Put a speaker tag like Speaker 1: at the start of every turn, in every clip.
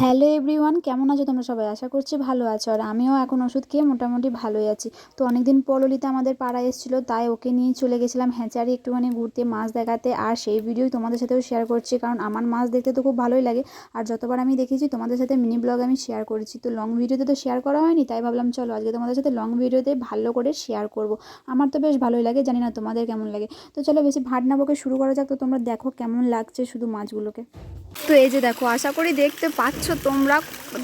Speaker 1: Hello everyone, কেমন আছো তোমরা সবাই? আশা করছি ভালো আছো। আর আমিও এখন ওষুধ খেয়ে মোটামুটি ভালোই আছি। তো অনেকদিন পর ললিতা আমাদের পাড়ায় এসেছিল, তাই ওকে নিয়ে চলে গেছিলাম হ্যাঁচারি একটুখানি ঘুরতে মাছ দেখাতে। আর সেই ভিডিওই তোমাদের সাথেও শেয়ার করছি, কারণ আমার মাছ দেখতে তো খুব ভালোই লাগে। আর যতবার আমি দেখেছি, তোমাদের সাথে মিনি ব্লগ আমি শেয়ার করেছি। তো লং ভিডিওতে তো শেয়ার করা হয়নি, তাই ভাবলাম চলো আজকে তোমাদের সাথে লং ভিডিওতে ভালো করে শেয়ার করব। আমার তো বেশ ভালোই লাগে, জানি না তোমাদের কেমন লাগে। তো চলো বেশি ভাট না বকে শুরু করা যাক, তো তোমরা দেখো কেমন লাগছে শুধু মাছগুলোকে। তো এই যে দেখো, আশা করি দেখতে পাচ্ছ তোমরা।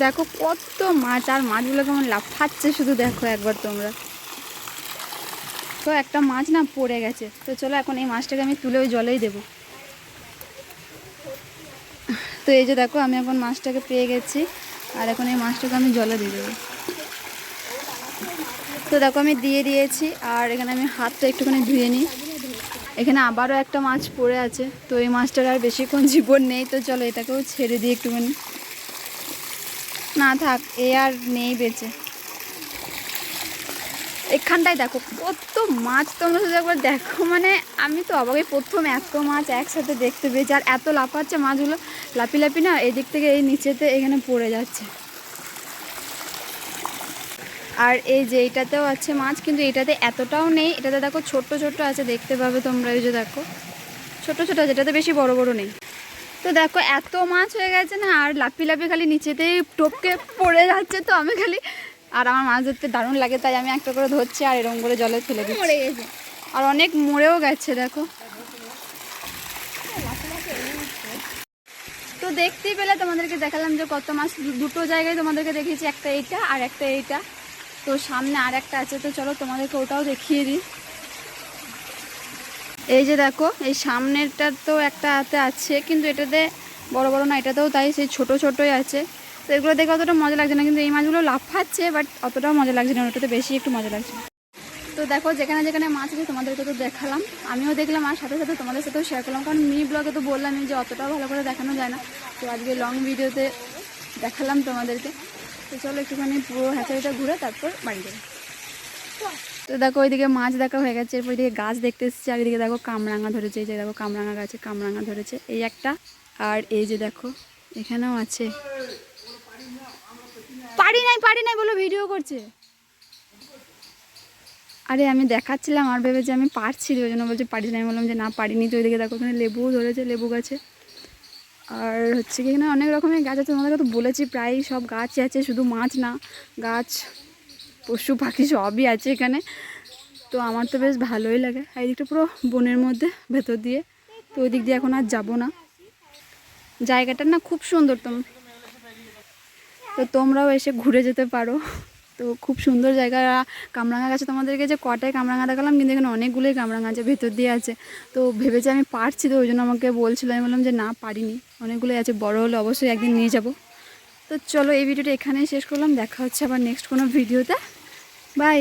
Speaker 1: দেখো কত মাছ, আর মাছগুলো কেমন লাফাচ্ছে শুধু দেখো একবার তোমরা। তো একটা মাছ না পড়ে গেছে। তো চলো এখন এই মাছটাকে আমি তুলে ওই জলেই দেবো। তো এই যে দেখো, আমি এখন মাছটাকে পেয়ে গেছি। আর এখন এই মাছটাকে আমি জলে দিয়ে দেবো। তো দেখো, আমি দিয়ে দিয়েছি। আর এখানে আমি হাতটা একটুখানি ধুয়ে নিই। এখানে আবারও একটা মাছ পড়ে আছে, তো এই মাছটার আর বেশিক্ষণ জীবন নেই, তো চলো এটাকেও ছেড়ে দিই একটুখানি। না থাক, এ আর নেই বেঁচে। এখানটায় দেখো, কত মাছ তোমরা শুধু একবার দেখো মানে আমি তো অবাকে প্রথম এত মাছ একসাথে দেখতে পেয়েছি, আর এত লাফাচ্ছে মাছগুলো লাপি লাপি না, এদিক থেকে এই নিচেতে এখানে পড়ে যাচ্ছে। আর এই যে এইটাতেও আছে মাছ কিন্তু এটাতে এতটাও নেই। এটাতে দেখো ছোট্ট ছোট্ট আছে দেখতে পাবে তোমরা এই যে দেখো। ছোট ছোট আছে এটাতে বেশি বড় বড় নেই। তো দেখো এত মাছ হয়ে গেছে না আর লাপি লাপি খালি নিচেতেই টপকে পড়ে যাচ্ছে তো আমি খালি। আর আমার মাছ ধরতে দারুণ লাগে তাই আমি একটা করে ধরছি আর এরকম করে জলে ফেলে দিচ্ছি। আর অনেক মরেও গেছে দেখো। তো দেখতেই পেলে তোমাদেরকে দেখালাম যে কত মাছ দুটো জায়গায় তোমাদেরকে দেখিয়েছি একটা এইটা আর একটা এইটা। তো সামনে আর একটা আছে, তো চলো তোমাদেরকে ওটাও দেখিয়ে দিই। এই যে দেখো, এই সামনেরটার তো একটা হাতে আছে, কিন্তু এটাতে বড় বড় না, এটাতেও তাই সেই ছোট ছোটই আছে। তো এগুলো দেখে অতটা মজা লাগছে না, কিন্তু এই মাছগুলো লাফাচ্ছে বাট অতটাও মজা লাগছে না, ওটাতে বেশি একটু মজা লাগছে। তো দেখো, যেখানে যেখানে মাছ আছে তোমাদেরকে তো দেখালাম। আমিও দেখলাম, আর সাথে সাথে তোমাদের সাথেও শেয়ার করলাম, কারণ মিনি ব্লগে তো বললামই যে অতটাও ভালো করে দেখানো যায় না। তো আজকে লং ভিডিওতে দেখালাম তোমাদেরকে। তো চলো একটুখানি পুরো হ্যাচারিটা ঘুরে তারপর বাড়ি যাব তো দেখো ওইদিকে মাছ দেখা হয়ে গেছে, এরপর এদিকে গাছ দেখতে এসেছে, আর এদিকে দেখো কামরাঙা ধরেছে, এই যে দেখো কামরাঙা গাছে কামরাঙা ধরেছে, এই একটা, আর এই যে দেখো, এখানেও আছে। পারি নাই পারি নাই বলো ভিডিও করছে। আরে আমি দেখাচ্ছিলাম, আর ভেবে যে আমি পারছি ওই জন্য বলছে পারিস না আমি বললাম যে না, পারিনি, তো ওইদিকে দেখো ওখানে লেবু ধরেছে, লেবু গাছে। আর হচ্ছে কি এখানে অনেক রকমের গাছ আছে, তোমাদেরকে তো বলেছি, প্রায় সব গাছই আছে, শুধু মাছ না, গাছ, পশু, পাখি সবই আছে এখানে। তো আমার তো বেশ ভালোই লাগে, আর দিকটা পুরো বনের মধ্যে, ভেতর দিয়ে। তো ওই দিক দিয়ে এখন আর যাব না। জায়গাটা না খুব সুন্দর তোম তো তোমরাও এসে ঘুরে যেতে পারো। তো খুব সুন্দর জায়গা। কামরাঙা গাছে তোমাদেরকে যে কটায় কামরাঙা দেখালাম, কিন্তু এখানে অনেকগুলোই কামরাঙা আছে, ভেতর দিয়ে আছে। তো ভেবেছি আমি পারছি তো, ওই জন্য আমাকে বলছিল, আমি বললাম যে না, পারিনি। অনেকগুলোই আছে, বড় হলে অবশ্যই একদিন নিয়ে যাব। তো চলো এই ভিডিওটা এখানেই শেষ করলাম, দেখা হচ্ছে আবার নেক্সট কোনো ভিডিওতে। বাই